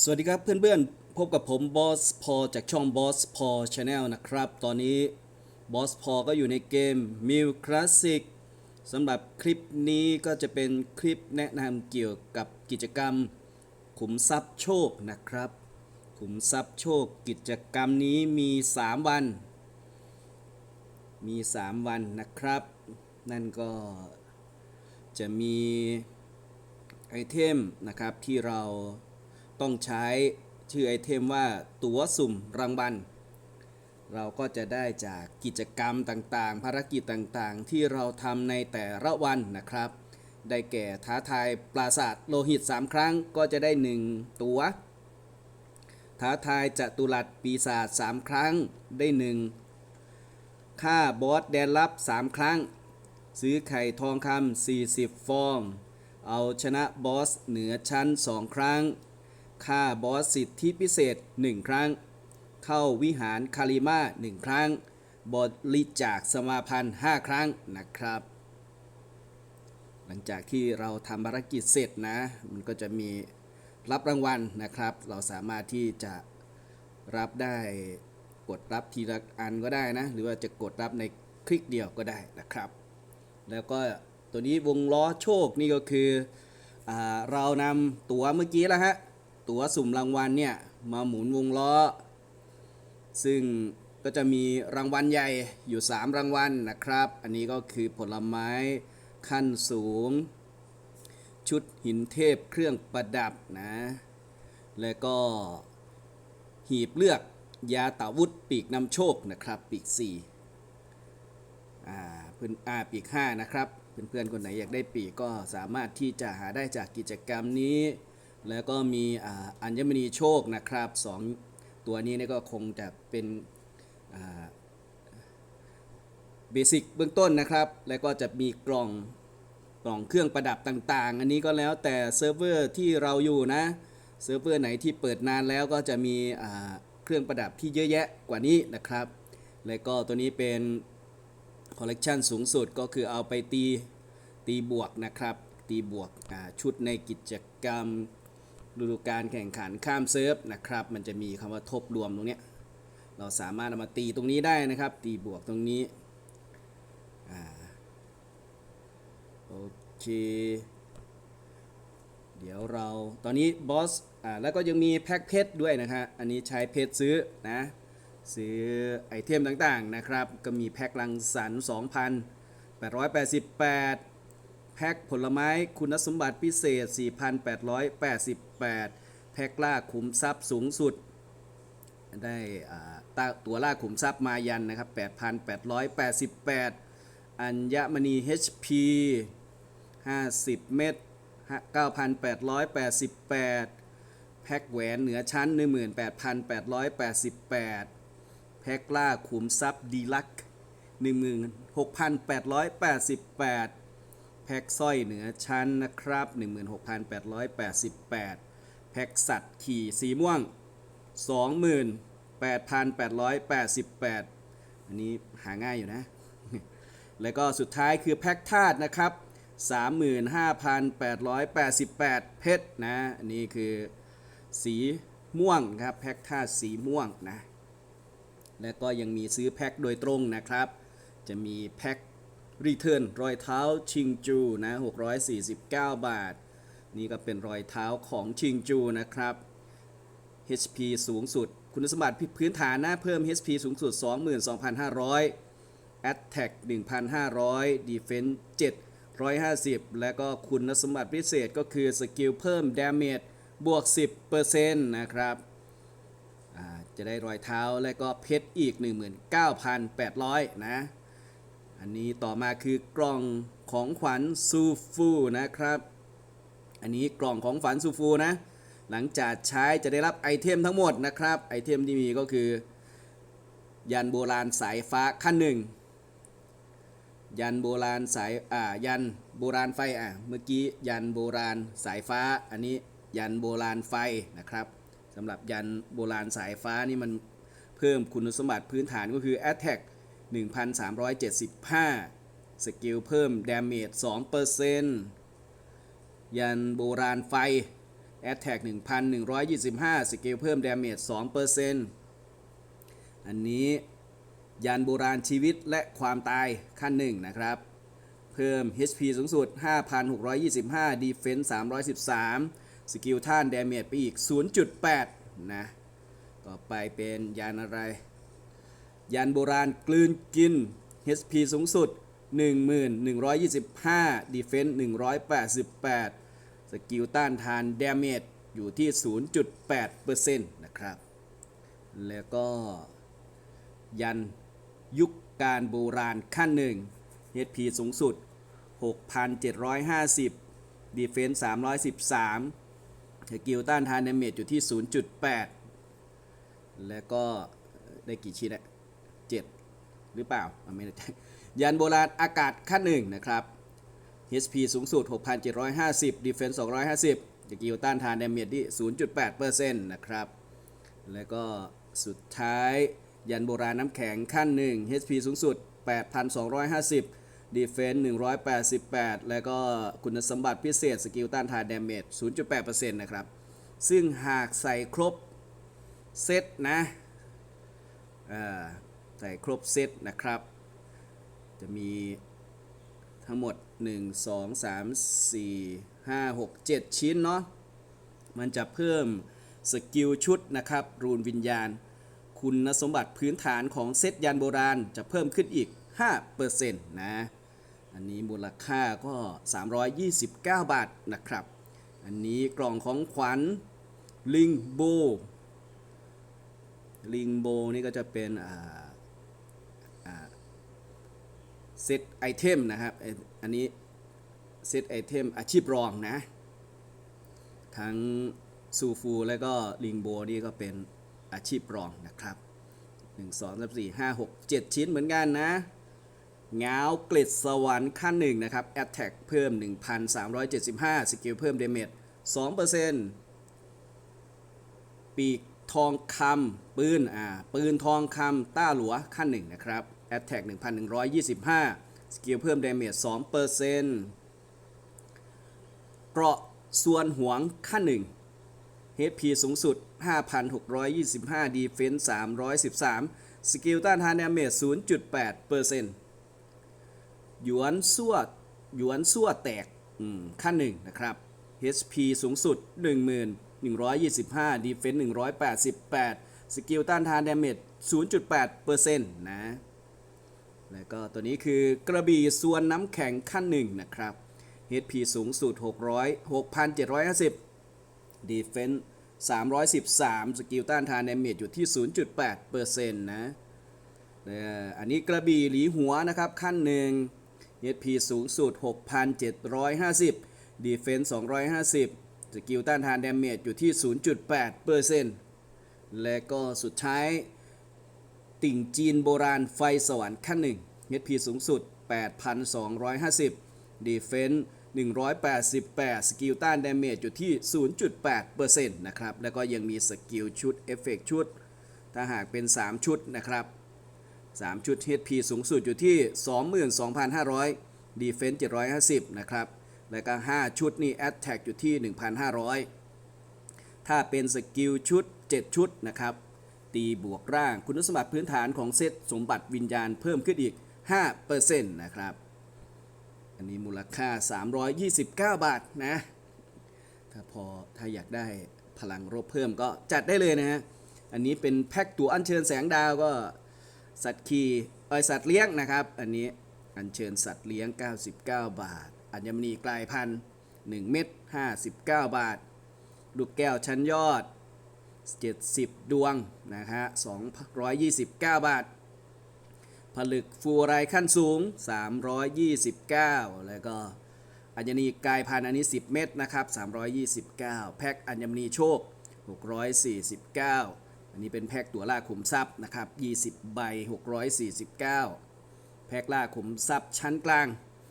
สวัสดีครับเพื่อนๆ พบกับผมบอสพอจากช่องบอสพอชาแนลนะครับ ตอนนี้บอสพอก็อยู่ในเกม m i l Classic สำหรับคลิปนี้ก็จะเป็นคลิปแนะนำเกี่ยวกับกิจกรรม ขุมทรัพย์โชคนะครับ ขุมทรัพย์โชคกิจกรรมนี้มี 3 วัน มี 3 วันนะครับ นั่นก็จะมีไอเทมนะครับที่เรา ต้องใช้ชื่อไอเทมว่าตั๋วสุ่มรางวัล เราก็จะได้จากกิจกรรมต่างๆ ภารกิจต่างๆ ที่เราทำในแต่ละวันนะครับ ได้แก่ท้าทายปราสาทโลหิต 3 ครั้งก็จะได้ 1 ตัว๋ว ท้าทายจตุรัสปีศาจ3ครั้งได้ 1 ค่าบอสแดนลับ 3 ครั้ง ซื้อไข่ทองคำ40 ฟอง เอาชนะบอสเหนือชั้น 2 ครั้ง ค่าบอสสิทธิพิเศษ 1 ครั้ง เข้าวิหารคาริมา1 ครั้ง บริจาคสมาพันธ์ 5 ครั้งนะครับ หลังจากที่เราทำภารกิจเสร็จนะ มันก็จะมีรับรางวัลนะครับ เราสามารถที่จะรับได้กดรับทีละอันก็ได้นะ หรือว่าจะกดรับในคลิกเดียวก็ได้นะครับ แล้วก็ตัวนี้วงล้อโชคนี่ก็คืออเรานำตั๋วเมื่อกี้แล้วฮะ ตั๋วสุ่มรางวัลเนี่ยมาหมุนวงล้อ ซึ่งก็จะมีรางวัลใหญ่อยู่ 3 รางวัลนะครับ อันนี้ก็คือผลไม้ขั้นสูง ชุดหินเทพเครื่องประดับนะ แล้วก็หีบเลือกยาตาวุธปีกนำโชคนะครับ ปีก4อ่าเพื่อนอ่าปีก 5 นะครับ เพื่อนๆคนไหนอยากได้ปีกก็สามารถที่จะหาได้จากกิจกรรมนี้ แล้วก็มีอัญมณีโชคนะครับสองตัวนี้นี่ก็คงจะเป็นเบสิกเบื้องต้นนะครับ แล้วก็จะมีกล่องกล่องเครื่องประดับต่างๆ อันนี้ก็แล้วแต่เซิร์ฟเวอร์ที่เราอยู่นะ เซิร์ฟเวอร์ไหนที่เปิดนานแล้วก็จะมีเครื่องประดับที่เยอะแยะกว่านี้นะครับ แล้วก็ตัวนี้เป็นคอลเลกชันสูงสุดก็คือเอาไปตีตีบวกนะครับ ตีบวกชุดในกิจกรรม ฤดูการแข่งขันข้ามเซิร์ฟนะครับ มันจะมีคำว่าทบรวมตรงเนี้ยเราสามารถเอามาตีตรงนี้ได้นะครับ ตีบวกตรงนี้โอเคเดี๋ยวเราตอนนี้บอสอ่าแล้วก็ยังมีแพ็กเพชรด้วยนะฮะอันนี้ใช้เพชรซื้อนะซื้อไอเทมต่างๆนะครับ ก็มีแพ็คลังสรรค์2,888 แพ็คผลไม้คุณสมบัติพิเศษ 4,888 68 แพ็คล่าขุมทรัพย์สูงสุด ได้ต,ตัวล่าขุมทรัพย์มายันนะครับ 8,888 อัญมณี HP 50 เม็ด9,888 แพ็คแหวนเหนือชั้น 18,888 แพ็คล่าขุมทรัพย์ดีลัก 16,888 แพ็คสร้อยเหนือชั้นนะครับ 16,888 แพ็คสัตว์ขี่สีม่วง 28,888 อันนี้หาง่ายอยู่นะ แล้วก็สุดท้ายคือแพ็คธาตุนะครับ 35,888 เพชรนะ อันนี้คือสีม่วงครับ แพ็คธาตุสีม่วงนะ และก็ยังมีซื้อแพ็คโดยตรงนะครับ จะมีแพ็ค รีเทิร์นรอยเท้าชิงจูนะ649 บาท นี่ก็เป็นรอยเท้าของชิงจูนะครับ HP สูงสุด คุณสมบัติพื้นฐานนะเพิ่ม HP สูงสุด 22,500 Attack 1,500 Defense 750 และก็คุณสมบัติพิเศษก็คือสกิลเพิ่ม Damage บวก 10%นะครับจะได้รอยเท้าและก็เพชรอีก 19,800 นะ อันนี้ต่อมาคือกล่องของขวัญซูฟูนะครับ อันนี้กล่องของขวัญซูฟูนะ หลังจากใช้จะได้รับไอเทมทั้งหมดนะครับ ไอเทมที่มีก็คือ ยันโบราณสายฟ้าขั้นหนึ่ง ยันโบราณสาย อ่า ยันโบราณไฟ อะ เมื่อกี้ยันโบราณสายฟ้า อันนี้ยันโบราณไฟนะครับสำหรับยันโบราณสายฟ้านี่มันเพิ่มคุณสมบัติพื้นฐานก็คือ Attack 1,375 สกิลเพิ่ม Damage 2%ยันโบราณไฟ Attack 1,125 สกิลเพิ่ม Damage 2%อันนี้ยานโบราณชีวิตและความตายขั้นหนึ่งนะครับ เพิ่ม HP สูงสุด 5,625 Defense 313 สกิลท่าน Damage ไปอีก 0.8 นะ ต่อไปเป็นยานอะไร ยานโบราณกลืนกิน HP สูงสุด 1125 Defense 188 สกิลต้านทาน Damage อยู่ที่ 0.8%นะครับ แล้วก็ยันยุคการโบราณขั้นหนึ่ง HP สูงสุด 6,750 Defense 313 สกิลต้านทาน Damage อยู่ที่ 0.8 แล้วก็ได้กี่ชิ้นอะ 7 หรือเปล่าไม่แน่ใจยันโบราณอากาศขั้นหนึ่งนะครับ HP สูงสุด 6,750 Defense 250สกิลต้านทาน Damage ที่ 0.8%นะครับ แล้วก็สุดท้ายยันโบราณน้ำแข็งขั้นหนึ่ง HP สูงสุด 8,250 Defense 188 แล้วก็คุณสมบัติพิเศษสกิลต้านทาน Damage 0.8%นะครับ ซึ่งหากใส่ครบเซตนะ ส่ครบเซตนะครับ จะมีทั้งหมด 1 2 3 4 5 6 7 ชิ้นเนาะ มันจะเพิ่มสกิลชุดนะครับ รูนวิญญาณ คุณสมบัติพื้นฐานของเซตยันโบราณจะเพิ่มขึ้นอีก 5%นะ อันนี้มูลค่าก็ 329 บาทนะครับ อันนี้กล่องของขวัญลิงโบลิงโบนี่ก็จะเป็นอ่าอ่า เซตไอเทมนะครับไออันนี้เซตไอเทมอาชีพรองนะ ทั้งซูฟูและก็ลิงโบนี่ก็เป็นอาชีพรองนะครับ1 2 3 4 5 6 7 ชิ้นเหมือนกันนะเงาวเกล็ดสวรรค์ขั้นหนึ่งนะครับ Attack เพิ่ม 1,375 สกิลเพิ่ม Damage 2%ปีกทองคำปืนอ่าปืนทองคำต้าหลัวขั้นหนึ่งนะครับ Attack 1,125 สกิลเพิ่ม Damage 2%เกราะส่วนหวงขั้นหนึ่ง HP สูงสุด 5,625 Defense 313 สกิลต้านทาน Damage 0.8%หยวนสั่วหยวนสั่วแตกขั้นหนึ่งนะครับ HP สูงสุด 1,125 Defense 188 สกิลต้านทาน Damage 0.8%นะ แล้วก็ตัวนี้คือกระบี่ส่วนน้ำแข็งขั้นหนึ่งนะครับ HP สูงสุด 600 6,750 Defense 313 สกิลต้านทาน Damage อยู่ที่ 0.8%นะเอ่ออันนี้กระบี่หลีหัวนะครับขั้นหนึ่ง HP สูงสุด 6,750 Defense 250 สกิลต้านทาน Damage อยู่ที่ 0.8%และก็สุดท้าย ติ่งจีนโบราณไฟสวรรค์ขั้นหนึ่ง HP สูงสุด 8,250 Defense 188 สกิลต้าน Damage อยู่ที่ 0.8%นะครับ แล้วก็ยังมีสกิลชุดเอฟเฟกชุด ถ้าหากเป็น 3 ชุดนะครับ 3 ชุด HP สูงสุดอยู่ที่ 22,500 Defense 750 นะครับ แล้วก็ 5 ชุดนี่ Attack อยู่ที่ 1,500 ถ้าเป็นสกิลชุด 7 ชุดนะครับ ตีบวกร่าง คุณสมบัติพื้นฐานของเซตสมบัติวิญญาณเพิ่มขึ้นอีก 5%นะครับ อันนี้มูลค่า 329 บาทนะ ถ้าพอถ้าอยากได้พลังรบเพิ่มก็จัดได้เลยนะฮะ อันนี้เป็นแพ็กตัวอัญเชิญแสงดาวก็ สัตว์ขี่เอยสัตว์เลี้ยงนะครับ อันนี้อัญเชิญสัตว์เลี้ยง 99 บาท อัญมณีกลายพันธุ์1เม็ด59 บาท ลูกแก้วชั้นยอด 70 ดวงนะฮะ229 บาท ผลึกฟูไรขั้นสูง 329 แล้วก็อัญมณีกายพันอันนี้ 10 เม็ดนะครับ 329 แพ็คอัญมณีโชค 649 อันนี้เป็นแพ็คตัวล่าขุมทรัพย์นะครับ 20 ใบ 649 แพ็คล่าขุมทรัพย์ชั้นกลาง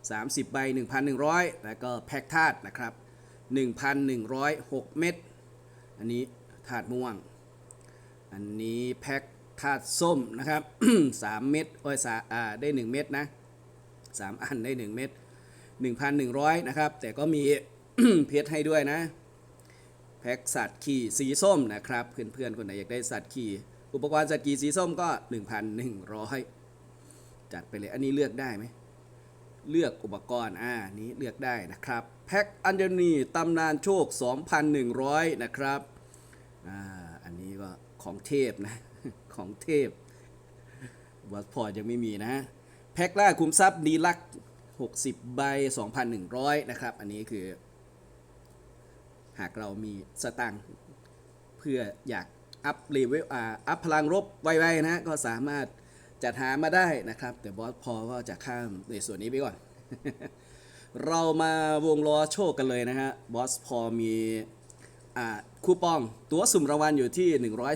30 ใบ 1,100 แล้วก็แพ็คธาตุนะครับ 1,106 เม็ด อันนี้ ธาตุม่วง อันนี้แพ็คธาตุส้มนะครับ3เม็ดโอ้ยสาอ่าได้ 1 เม็ดนะ3อันได้ 1 เม็ด1,100 นะครับ แต่ก็มีเพชรให้ด้วยนะ แพ็กสัตว์ขี่สีส้มนะครับ เพื่อนๆ คนไหนอยากได้สัตว์ขี่อุปกรณ์สัตว์ขี่สีส้มก็ 1,100 จัดไปเลย อันนี้เลือกได้ไหม เลือกอุปกรณ์ อ่า นี้เลือกได้นะครับ แพ็กอันเดอร์นีตำนานโชค 2,100 นะครับ อ่าอันนี้ก็ของเทพนะ ของเทพวัดพอร์ตยังไม่มีนะ แพ็กล่าคุ้มทรัพย์ดีลัก60 ใบ 2,100 นะครับ อันนี้คือ หากเรามีสตังค์เพื่ออยากอัพเลเวลอ่าอัพพลังรบไวๆนะ ก็สามารถจัดหามาได้นะครับ แต่บอสพอก็จะข้ามในส่วนนี้ไปก่อน เรามาวงล้อโชคกันเลยนะฮะบอสพอมี คูปองตัวสุ่มรางวัลอยู่ที่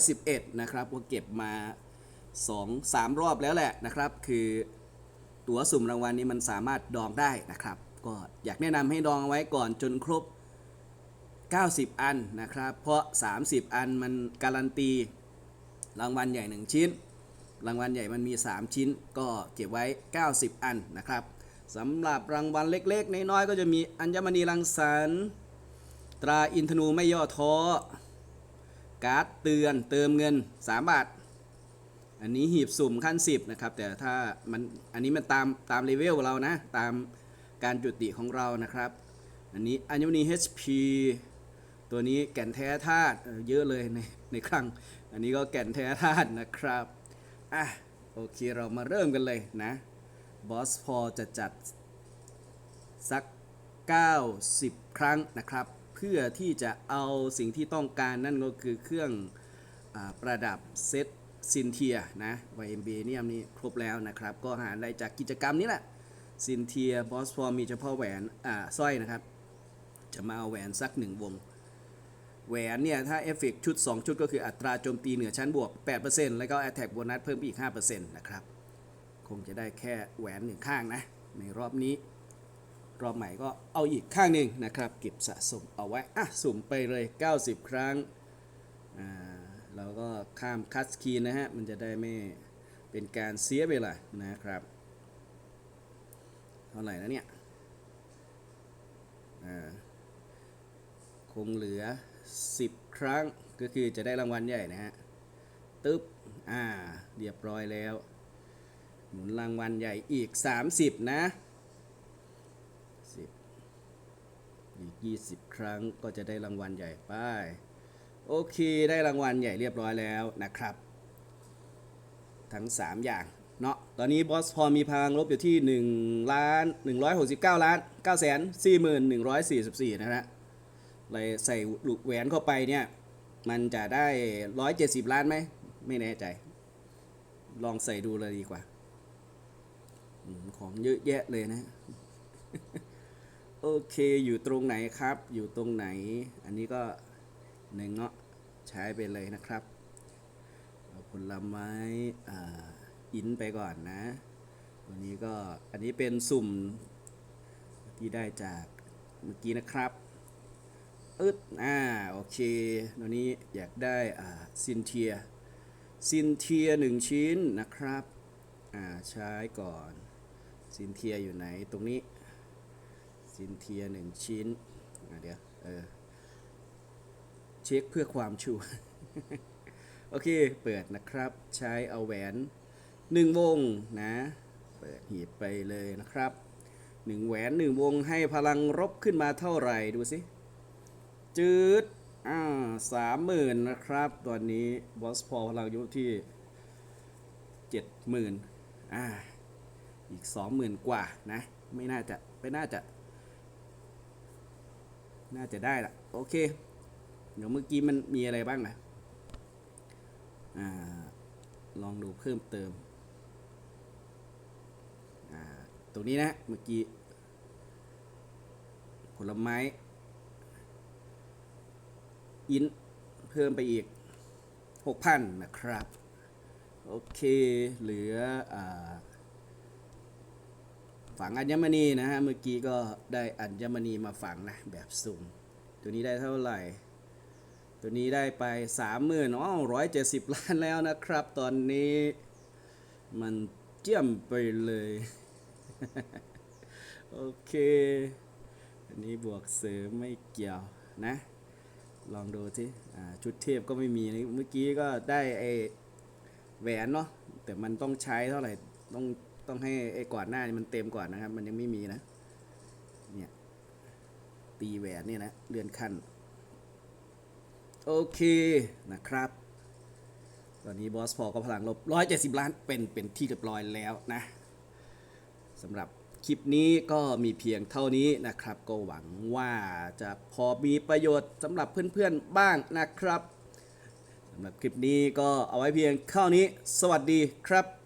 111 นะครับก็เก็บมา 2 3 รอบแล้วแหละนะครับ คือตั๋วสุ่มรางวัลนี้มันสามารถดองได้นะครับ ก็อยากแนะนำให้ดองเอาไว้ก่อนจนครบ 90 อันนะครับ เพราะ 30 อันมันการันตี รางวัลใหญ่ 1 ชิ้น รางวัลใหญ่มันมี 3 ชิ้น ก็เก็บไว้ 90 อันนะครับสำหรับรางวัลเล็กๆ น้อยๆก็จะมีอัญมณีรังสรรค์ ตราอินทนูไม่ย่อท้อ การ์ดเตือนเติมเงิน 3 บาท อันนี้หีบสุ่มขั้น 10 นะครับ แต่ถ้ามันอันนี้มันตามตามเลเวลเรานะ ตามการจุติของเรานะครับ อันนี้อัญมณี HP ตัวนี้แก่นแท้ธาตุเยอะเลยในในครั้ง อันนี้ก็แก่นแท้ธาตุนะครับ อะ โอเคเรามาเริ่มกันเลยนะบอสพอจะจัดสัก 90 ครั้งนะครับ เพื่อที่จะเอาสิ่งที่ต้องการนั่นก็คือเครื่องอประดับเซตซินเทียนะไวเอ็มบีเนี่ยนี่ครบแล้วนะครับ ก็หาได้จากกิจกรรมนี้แหละซินเทียบอสพอร์มีเฉพาะแหวนอ่าสร้อยนะครับ จะมาเอาแหวนสักหนึ่งวง แหวนเนี่ย ถ้าเอฟเฟกชุด 2 ชุดก็คืออัตราโจมตีเหนือชั้นบวก 8%แล้วก็ Attack โบนัสเพิ่มอีก 5%นะครับ คงจะได้แค่แหวนหนึ่งข้างนะ ในรอบนี้ รอบใหม่ก็เอาอีกข้างหนึ่งนะครับเก็บสะสมเอาไว้อะสุ่มไปเลย 90 ครั้งอ่าเราก็ข้ามคัสคีนนะฮะมันจะได้ไม่เป็นการเสียเวลานะครับเท่าไหร่แล้วเนี่ยอ่าคงเหลือ 10 ครั้งก็คือจะได้รางวัลใหญ่นะฮะตึ๊บอ่าเรียบร้อยแล้ว หมุนรางวัลใหญ่อีก 30 นะ10อีก 20 ครั้งก็จะได้รางวัลใหญ่ไป โอเค ได้รางวัลใหญ่เรียบร้อยแล้วนะครับ ทั้ง 3 อย่างเนาะตอนนี้บอสพอมีพลังลบอยู่ที่1ล้าน169 ล้าน9แสน4144 นะฮะเลยใส่ลูกแหวนเข้าไปเนี่ย มันจะได้ร้อยเจ็ดสิบล้านไหม ไม่แน่ใจ ลองใส่ดูเลยดีกว่า ของเยอะแยะเลยนะ โอเคอยู่ตรงไหนครับ อยู่ตรงไหน อันนี้ก็หนึ่งเงาะใช้ไปเลยนะครับเอาผลไม้อ่าอินไปก่อนนะตัวนี้ก็อันนี้เป็นสุ่มที่ได้จากเมื่อกี้นะครับอึดอ่าโอเคตัวนี้อยากได้อ่าซินเทียซินเทียหนึ่งชิ้นนะครับอ่าใช้ก่อนซินเทียอยู่ไหนตรงนี้ ซินเทียหนึ่งชิ้นเดี๋ยวเออเช็คเพื่อความชัวร์โอเค เปิดนะครับใช้เอาแหวนหนึ่งวงนะ เปิดหีบไปเลยนะครับหนึ่งแหวนหนึ่งวงให้พลังรบขึ้นมาเท่าไหร่ดูสิจืดอ่าสามหมื่นนะครับตอนนี้บอสพอพลังอยุที่เจ็ดหมื่นอ่าอีกสองหมื่นกว่านะ ไม่น่าจะไม่น่าจะ น่าจะได้ละโอเค เดี๋ยวเมื่อกี้มันมีอะไรบ้างนะอ่าลองดูเพิ่มเติมอ่าตรงนี้นะเมื่อกี้ ผลไม้ อินเพิ่มไปอีก 6,000 นะครับ โอเค เหลืออา ฝังอัญมณีนะฮะ เมื่อกี้ก็ได้อัญมณีมาฝังนะ แบบสุ่ม ตัวนี้ได้เท่าไหร่ ตัวนี้ได้ไป30,000อ๋อ170ล้านแล้วนะครับ ตอนนี้มันเจียมไปเลย โอเค อันนี้บวกเสริมไม่เกี่ยวนะ ลองดูสิอ่ชุดเทพก็ไม่มี เมื่อกี้ก็ได้ไอแหวนเนาะ แต่มันต้องใช้เท่าไหร่ ต้อง ต้องให้ไอ้ก่อนหน้านี่มันเต็มก่อนนะครับ มันยังไม่มีนะ เนี่ย ตีแหวนเนี่ยนะเลื่อนขั้น โอเคนะครับ ตอนนี้บอสพอก็พลังลบ 170 ล้านเป็นเป็นที่เรียบร้อยแล้วนะสำหรับคลิปนี้ก็มีเพียงเท่านี้นะครับ ก็หวังว่าจะพอมีประโยชน์สำหรับเพื่อนๆบ้างนะครับสำหรับคลิปนี้ก็เอาไว้เพียงเท่านี้ สวัสดีครับ